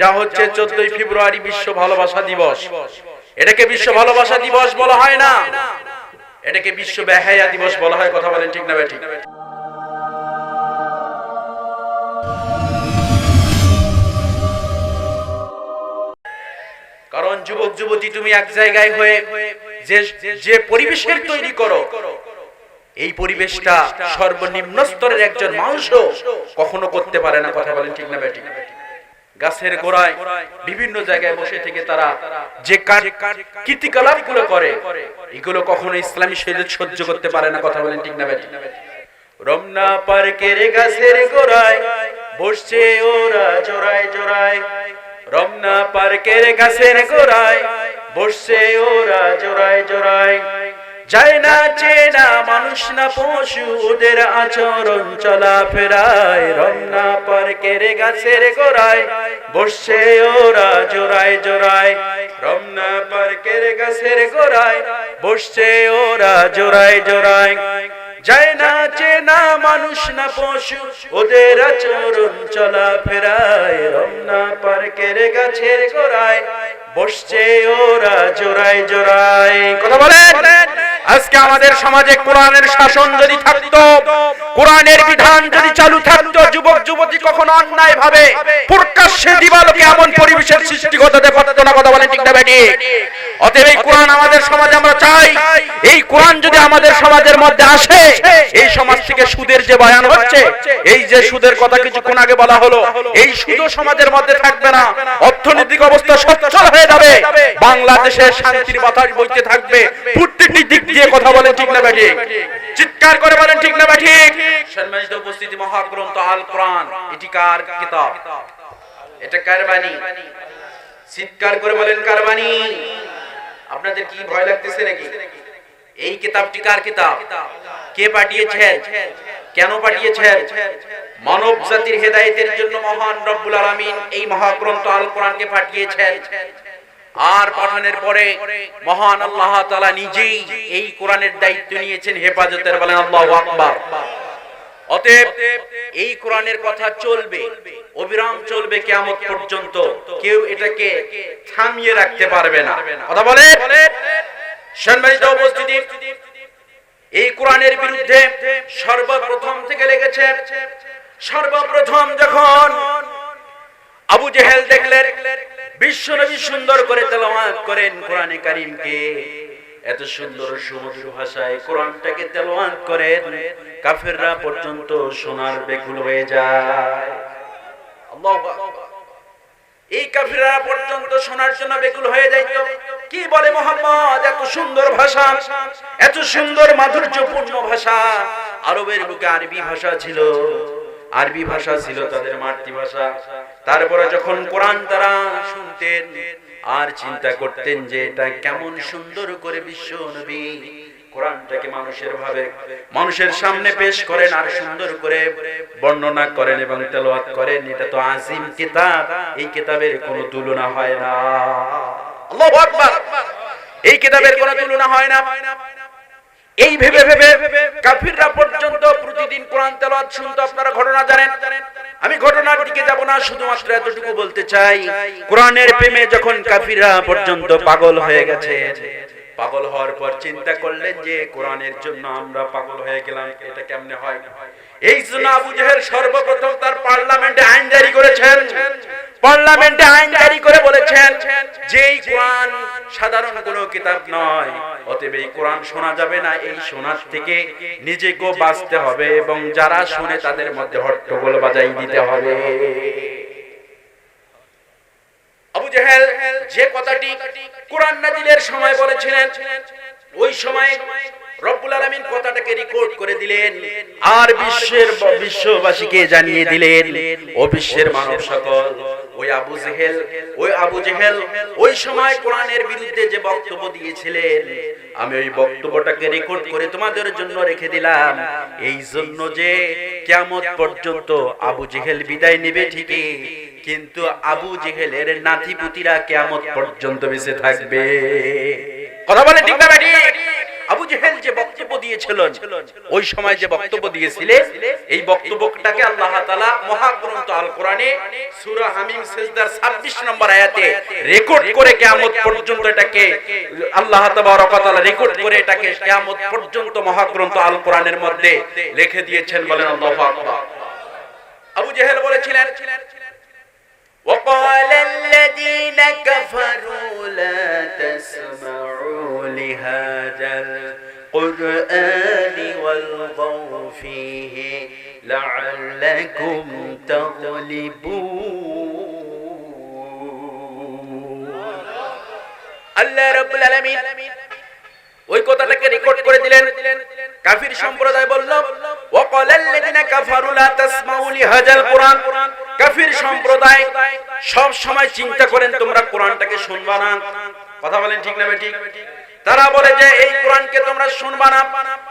যা হচ্ছে চোদ্দই ফেব্রুয়ারি বিশ্ব ভালোবাসা দিবস। এটাকে বিশ্ব ভালোবাসা দিবস বলা হয় না। এটাকে বিশ্ব বেহায়া দিবস বলা হয়, কথা বলেন ঠিক না ঠিক। কারণ যুবক, যুবতী, তুমি এক জায়গায় হয়ে যে যে পরিবেশের তৈরি করো, এই পরিবেশটা সর্বনিম্ন স্তরের একজন মানুষও কখনো করতে পারে না, কথা বলেন ঠিক না বেটি গাছের গোড়ায় বিভিন্ন জায়গায় বসে থেকে তারা যে কীর্তিকলাপগুলো করে, এগুলো কখনো ইসলামী শৈলী সহ্য করতে পারে না, কথা বলেন ঠিক না রমনা পার্কের গাছের গোড়ায় বসছে ওরা জোড়ায় জোড়ায়। রমনা পার্কের গাছের গোড়ায় বসছে ওরা জোড়ায় জোড়ায়। যায় না চেনা মানুষ না পশু ওদের আচরণ চলা ফেরায়। রমনা পার্কের গাছের গোড়ায় বসছে ওরা জোড়ায় জোড়ায়। রমনা পার্কের গাছের গোড়ায় বসছে ওরা জোড়ায় জোড়ায়। যায় না চেনা মানুষ না, পশু ওদের আচরণ চলা ফেরায়। রমনা পার্কের গাছের গোড়ায় বসছে ওরা জোড়ায় জোড়ায়। কথা বলেন? আজকে আমাদের সমাজে কোরআনের শাসন যদি থাকতো, কোরআনের বিধান যদি চালু থাকতো, যুবক, যুবতী কখনো অন্যায় ভাবে। প্রকাশ্যে দিবালোকে এমন পরিবেশের সৃষ্টি করতে পারতো না, কথা বলেন ঠিক না বেটি অতএব এই কোরআন আমাদের সমাজে আমরা চাই। এই কোরআন যদি আমাদের সমাজের মধ্যে আসে, এই সমাজ থেকে সুদের যে বয়ান হচ্ছে, এই যে সুদের কথা কিছুক্ষণ আগে বলা হলো, এই সুদ সমাজের মধ্যে থাকবে না। অর্থনৈতিক অবস্থা সচ্ছল হয়ে যাবে। বাংলাদেশের শান্তির বাতাস বইতে থাকবে। প্রত্যেকটি দিক দিয়ে কথা বলেন ঠিক না ব্যাঠিক চিৎকার করে বলেন ঠিক না ব্যাঠিক সম্মানিত উপস্থিতি মহাগ্রন্থ আল কোরআন এটি কার কিতাব? এটা কার বাণী? চিৎকার করে বলেন কার বাণী? আপনাদের কি ভয় লাগতেছে নাকি? এই কিতাবটি কার কিতাব? কে পাঠিয়েছেন? কেন পাঠিয়েছেন? মানব জাতির হেদায়েতের জন্য মহান রব্বুল আলামিন এই মহাগ্রন্থ আল কোরআনকে পাঠিয়েছেন। আর পাঠানোর পরে মহান আল্লাহ তাআলা নিজেই এই কোরআনের দায়িত্ব নিয়েছেন হেফাজতের বলেন আল্লাহু আকবার। অতএব এই কোরআনের কথা চলবে, অবিরাম চলবে কিয়ামত পর্যন্ত। কেউ এটাকে থামিয়ে রাখতে পারবে না। কথা বলে? উপস্থিতি, এই কোরআনের বিরুদ্ধে সর্বপ্রথম থেকে লেগেছে, সর্বপ্রথম যখন আবু জেহেল দেখলেন বিশ্বনবী সুন্দর করে তেলাওয়াত করেন কোরআনে কারিমকে। এত সুন্দর সমুদ্র ভাষায় কোরআনটাকে করেন, কাফেররা পর্যন্ত সোনার বেকুল হয়ে যায়। এই কাফিররা পর্যন্ত শোনার জন্য বেকুল হয়ে যাইত কি বলে মোহাম্মদ? এত সুন্দর ভাষা, এত সুন্দর মাধুর্যপূর্ণ ভাষা। আরবের বুকে আরবি ভাষা ছিল। আরবি ভাষা ছিল তাদের মাতৃভাষা। তারপরে যখন কোরআন তারা শুনতেন, আর চিন্তা করতেন যে এটা কেমন সুন্দর করে বিশ্ব নবী কোরআনটাকে মানুষের ভাবে, মানুষের সামনে পেশ করেন আর সুন্দর করে বর্ণনা করেন এবং তেলাওয়াত করেন, এটা তো আজিম কিতাব, এই কিতাবের কোনো তুলনা হয় না। এই কিতাবের কোনো তুলনা হয় না। এই ভেবে ভেবে কাফিররা পর্যন্ত প্রতিদিন কোরআন তেলাওয়াত শুনতো আপনারা ঘটনা জানেন। আমি ঘটনার দিকে যাব না, শুধুমাত্র এতটুকু বলতে চাই, কোরআনের প্রেমে যখন কাফিররা পর্যন্ত পাগল হয়ে গেছে, পাগল হওয়ার পর চিন্তা করলেন যে কোরআনের জন্য আমরা পাগল হয়ে গেলাম, এটা কেমনে হয়? এই জন্য আবু জেহেল সর্বপ্রথম তার পার্লামেন্টে আইন জারি করেছেন। পার্লামেন্টে আইন জারি করে বলেছেন যে এই কোরআন সাধারণ কোনো কিতাব নয়, অতএব এই কোরআন শোনা যাবে না, এই শোনার থেকে নিজেকেও বাঁচতে হবে এবং যারা শুনে তাদের মধ্যে হট্টগোল বাজাই দিতে হবে। আবু জেহেল যে কথাটি কোরআন নাজিলের সময় বলেছিলেন, ওই সময় রব্বুল আলামিন কথাটাকে রেকর্ড করে দিলেন, আর বিশ্বের বিশ্ববাসীকে জানিয়ে দিলেন, ও বিশ্বের মানব সকল। ওই আবু জেহেল, ওই আবু জেহেল, ওই সময় কোরআনের বিরুদ্ধে যে বক্তব্য দিয়েছিলেন, আমি ওই বক্তব্যটাকে রেকর্ড করে তোমাদের জন্য রেখে দিলাম। এই জন্য যে কেমন পর্যন্ত আবু জেহেল বিদায় নেবে ঠিকই, কিন্তু আবু জেহেলের নাতিপুতিরা কেমন পর্যন্ত বেঁচে থাকবে। কথা বলে ঠিক না জেহেল যে বক্তব্য দিয়ে দিয়েছিলেন ওই সময় যে বক্তব্য দিয়েছিলেন এই বক্তব্যটাকে আল্লাহ তাআলা মহাগ্রন্থ আল কোরআনে সূরা হামিম সিজদার 26 নম্বর আয়াতে রেকর্ড করে কিয়ামত পর্যন্ত এটাকে আল্লাহ তাবারক ওয়া তাআলা রেকর্ড করে এটাকে কিয়ামত পর্যন্ত মহাগ্রন্থ আল কোরআনের মধ্যে লিখে দিয়েছেন বলেন আল্লাহু আকবার আবু জেহেল বলেছিলেন وقال الذين كفروا لا تسمعوا لهذا القرآن والغوا فيه لعلكم تغلبون আল্লাহ রাব্বুল আলামিন ওই কথাটাকে রেকর্ড করে দিলেন কাফির সম্প্রদায় বলল ওয়াকালাল্লাযিনা কাফারু লা তাসমাউ লিহাযাল কুরআন কাফির সম্প্রদায় সব সময় চিন্তা করেন তোমরা কোরআনটাকে শুনবা না কথা বলেন ঠিক না বেঠিক তারা বলে যে, এই কোরআনকে তোমরা শুনবা না।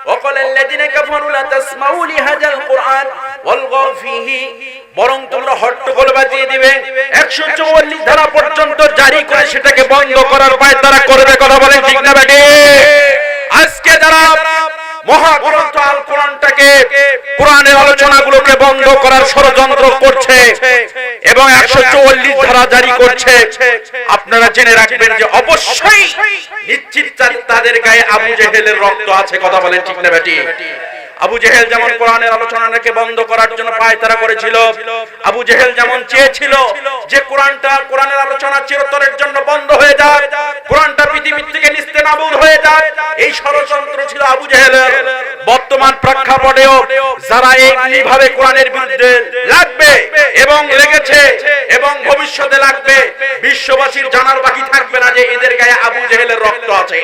ওয়াকালাল্লাযিনা কাফারু লা তাসমাউ লিহাযাল কুরআন ওয়ালগাউ ফীহি, বরং তোমরা হট্টগোল বাজিয়ে দিবে। 144 ধারা পর্যন্ত জারি করে সেটাকে বন্ধ করার পায় তারা করবে কথা বলেন ঠিক না বেঠিক আজকে যারা মহাগ্রন্থ আল কোরআনটাকে, কোরআনের আলোচনাগুলোকে বন্ধ করার ষড়যন্ত্র করছে এবং একশো চুয়াল্লিশ ধারা জারি করছে। আপনারা জেনে রাখবেন যে অবশ্যই নিশ্চিত তাদের গায়ে আবু জেহেলের রক্ত আছে, কথা বলেন ঠিক না বেটি আবু জেহেল যেমন কোরআনের আলোচনাকে বন্ধ করার জন্য পায়তারা করেছিল, আবু জেহেল যেমন চেয়েছিল যে কোরআনটা কোরআনের আলোচনা চিরতরের জন্য বন্ধ হয়ে যায় কোরআনটা পৃথিবীর থেকে নিস্তে নাবুদ হয়ে যায় এই ষড়যন্ত্র ছিল আবু জেহেলের। বর্তমান প্রেক্ষাপটেও যারা এইভাবে কোরআনের বিরুদ্ধে লাগবে এবং লেগেছে এবং ভবিষ্যতে লাগবে, বিশ্ববাসীর জানার বাকি থাকবে না যে এদের গায়ে আবু জেহেলের রক্ত আছে।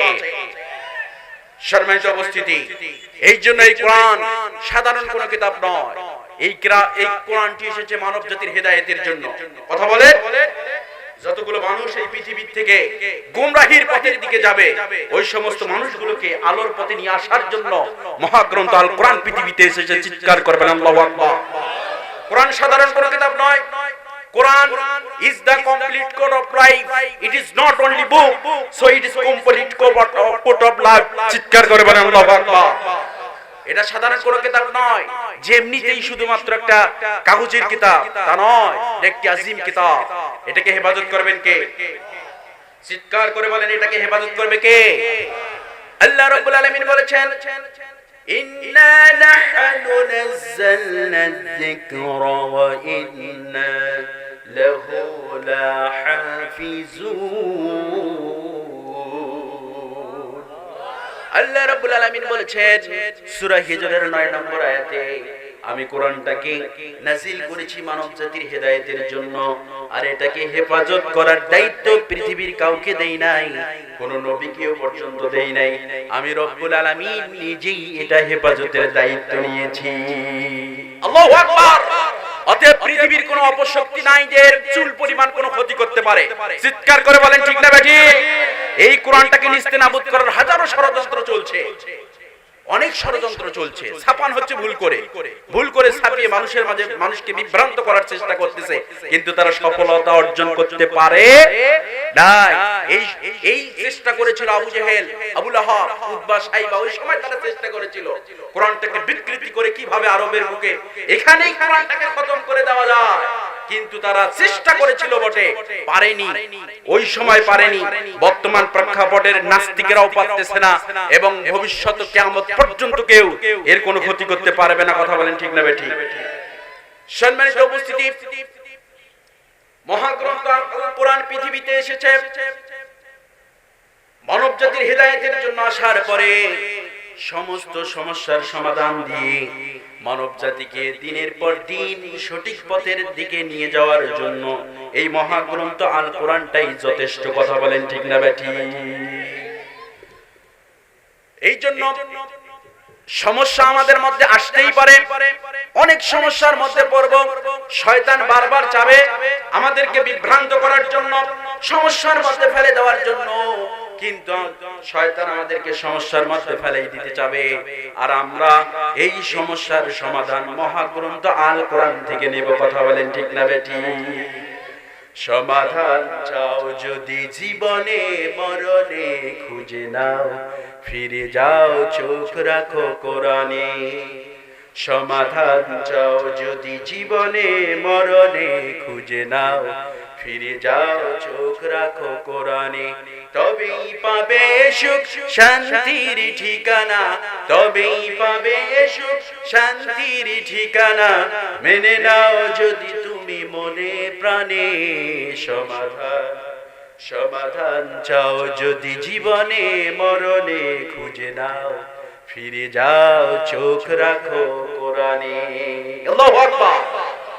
সম্মানিত উপস্থিতি, এই জন্য এই কোরআন সাধারণ কোন কিতাব নয়। এই এই কোরআনটি এসেছে মানব জাতির হেদায়েতের জন্য। কথা বলে? যতগুলো মানুষ এই পৃথিবীর থেকে গুমরাহির পথের দিকে যাবে, ওই সমস্ত মানুষগুলোকে আলোর পথে নিয়ে আসার জন্য মহাগ্রন্থ আল কোরআন পৃথিবীতে এসেছে, চিৎকার করবেন, আল্লাহু আকবার। কোরআন সাধারণ কোন কিতাব নয়। কোরআন is the complete code of life. It is not only book, so it is complete code of life. চিৎকার করে বলেন আল্লাহু আকবার। এটা সাধারণ কোনো কিতাব নয়। যে এমনিতেই শুধুমাত্র একটা কাগজের কিতাব, তা নয় একটি আজিম কিতাব। এটাকে হেফাজত করবেন কে? চিৎকার করে বলেন, এটাকে হেফাজত করবে কে? আল্লাহ রাব্বুল আলামিন বলেছেন আল্লাহ রাব্বুল আলামিন বলেছেন, সূরা হিজরের 9 নম্বর আয়াতে আমি কোরআনটাকে নাজিল করেছি মানব জাতির হেদায়েতের জন্য, আর এটাকে হেফাজত করার দায়িত্ব পৃথিবীর কাউকে দেই নাই, কোন নবীকেও পর্যন্ত দেই নাই। আমি রব্বুল আলামিন নিজেই এটা হেফাজতের দায়িত্ব নিয়েছি। আল্লাহু আকবার! অতএব পৃথিবীর কোনো অপশক্তি নাই যে চুল পরিমাণ কোনো ক্ষতি করতে পারে। চিৎকার করে বলেন, ঠিক না বেঠি এই কোরআনটাকে নিস্তে নাবুদ করার হাজারো ষড়যন্ত্র চলছে। অনেক ষড়যন্ত্র চলছে। ছাপান হচ্ছে ভুল করে। ভুল করে ছাপিয়ে মানুষের মাঝে মানুষকে বিভ্রান্ত করার চেষ্টা করতেছে, কিন্তু তারা সফলতা অর্জন করতে পারে এই চেষ্টা করেছিল Abu Jahl Abu Lahab Utba ওই সময় তারা চেষ্টা করেছিল। কোরআনটাকে বিকৃতি করে কীভাবে আরবের বুকে? এখানেই কোরআনটাকে খতম করে দেওয়া যায়। কিন্তু তারা চেষ্টা করেছিল বটে, পারেনি। ওই সময় পারেনি। বর্তমান প্রেক্ষাপটের নাস্তিকেরাও পারতেছে না এবং ভবিষ্যৎ কিয়ামত পর্যন্ত কেউ এর কোনো ক্ষতি করতে পারবে না, কথা বলেন ঠিক না বেঠিক সম্মানিত উপস্থিতি, মহাগ্রন্থ কোরআন পৃথিবীতে এসেছে। মানব জাতির হৃদায়তের জন্য আসার পরে সমস্ত সমস্যার সমাধান দিয়ে মানব জাতিকে দিনের পর দিন সঠিক পথের দিকে নিয়ে যাওয়ার জন্য এই মহাগ্রন্থ আল কোরআনটাই যথেষ্ট কথা বলেন, ঠিক না ব্যাঠি এই জন্য সমস্যা আমাদের মধ্যে আসতেই পারে। অনেক সমস্যার মধ্যে পড়ব। শয়তান বারবার চাবে আমাদেরকে বিভ্রান্ত করার জন্য, সমস্যার মধ্যে ফেলে দেওয়ার জন্য। কিন্তু শয়তান আমাদেরকে সমস্যার মধ্যে ফেলেই দিতে চাবে। আর আমরা এই সমস্যার সমাধান মহাগ্রন্থ আল কোরআন থেকে নেব। কথা বলেন ঠিক না বেটি সমাধান চাও যদি জীবনে, মরণে খুঁজে নাও, ফিরে যাও, চোখ রাখো কোরআনে। সমাধান চাও যদি জীবনে, মরণে খুঁজে নাও, ফিরে যাও, চোখ রাখো কোরআনে। তবেই পাবে সুখ, শান্তির ঠিকানা। তবেই পাবে সুখ, শান্তির ঠিকানা। মেনে নাও যদি তুমি মনে প্রাণে সমাধান সমাধান চাও যদি জীবনে মরণে খুঁজে নাও। ফিরে যাও, চোখ রাখো কোরআনে। আল্লাহু আকবার।